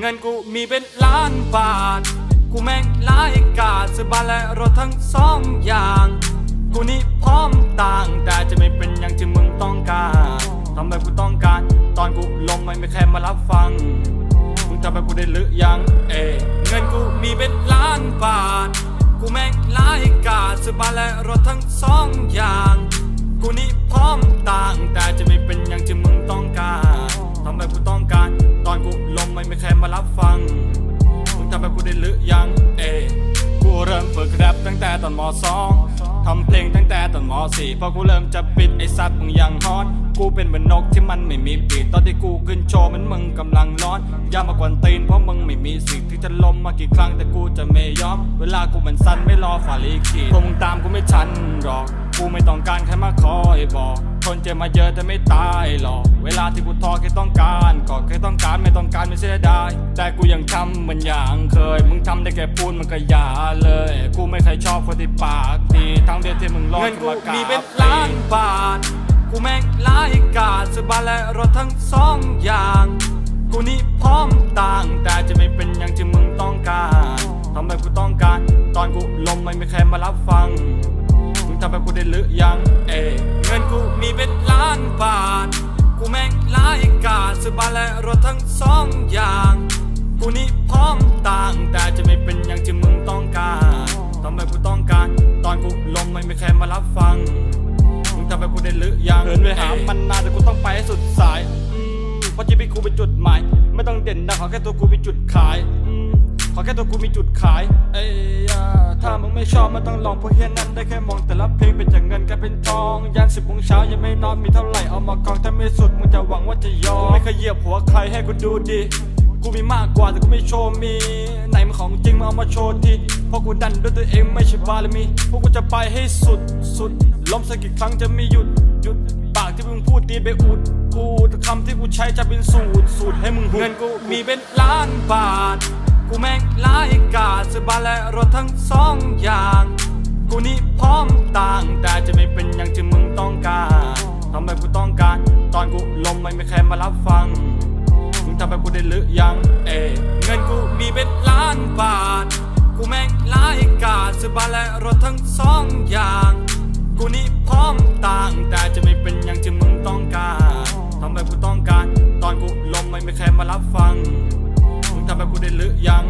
เงินกูมีเป็นล้านบาท กูแม่งหลายกาดซื้อบ้านและรถทั้งสองอย่าง กูนี่พร้อมต่างแต่จะไม่เป็นอย่างที่มึงต้องการทำแบบกูต้องการ ตอนกูลงไม่มีใครมารับฟัง มึงทำแบบกูได้หรือยัง เอ เงินกูมีเป็นล้านบาท กูแม่งหลายกาดซื้อบ้านและรถทั้งสองอย่าง กูนี่พร้อมต่าง แต่ตอนมสองทำเพลงตั้งแต่ตอนมสี่พอกูเริ่มจะปิดไอสัตว์มึงยังฮอนกูเป็นเหมือนนกที่มันไม่มีปีกตอนที่กูขึ้นโชว์มันมึงกำลังร้อนอย่ามากวนตีนเพราะมึงไม่มีสิทธิ์ที่จะล้มมากี่ครั้งแต่กูจะไม่ยอม เวลากูมันสั้นไม่รอฝ่าลีขีดพวกมึงตามกูไม่ทันหรอก กูไม่ต้องการใครมาคอยบอกคนเจ็บมาเยอะแต่ไม่ตายหรอก เวลาที่กูทอแค่ต้องการก็แค่ต้องการไม่ต้องการไม่เสียดายแต่กูยังทำเหมือนอย่างเคย มึงทำได้แค่พูดมันก็อย่าเลย คยชอบคนที่ปากดีทั้งเดียวที่มึงรอดเงินกูมากราบมีเป็นล้านบาท กูแม่งหลายกาดซื้อบ้านและรถทั้งสองอย่าง กูนี่พร้อมต่างแต่จะไม่เป็นอย่างที่มึงต้องการทำแบบกูต้องการ ตอนกูลมไม่มีใครมารับฟังมึงทำแบบกูได้หรือยังเอยเงินกูมีเป็นล้านบาท กูแม่งหลายกาดซื้อบ้านและรถทั้งสองอย่าง ฟัง มึงทำแบบกูได้หรือยังเดินไปหามันนานแต่กูต้องไปให้สุดสายเพราะชีวิตกูเป็นจุดหมาย ไม่ต้องเด่นดังขอแค่ตัวกูมีจุดขาย ขอแค่ตัวกูมีจุดขายเอ้ยถ้ามึงไม่ชอบมันต้องลองเพราะเฮียนั้นได้แค่มองแต่ละเพลงเป็นจากเงินกลายเป็นทองยันสิบโมงเช้ายังไม่นอนมีเท่าไหร่เอามากองถ้าไม่สุดมึงจะหวังว่าจะยอมไม่เคยเหยียบหัวใครให้กูดูดี กูมีมากกว่าแต่กูไม่โชว์มี ไหนมันของจริงมาเอามาโชว์ทีเพราะกูดันด้วยตัวเองไม่ใช่บารมีพวกกูจะไปให้สุดสุด ล้มสักกี่ครั้งจะไม่หยุดหยุด ปากที่มึงพูดตีไปอุดอูดคำที่กูใช้จะเป็นสูตรสูตรให้มึงหุดเงินกูมีเป็นล้านบาท กูแม่งหลายกาดซื้อบ้านและรถทั้งสองอย่าง กูนี่พร้อมต่างแต่จะไม่เป็นอย่างที่มึง ซื้อบ้าะทั้งสองอย่าง กูนี่พร้อมต่าง แต่จะไม่เป็นอย่างที่มึงต้องการทำแบบกูต้องการ ตอนกูลมไม่มีใครมารับฟัง มึงทำแบบกูได้หรือยัง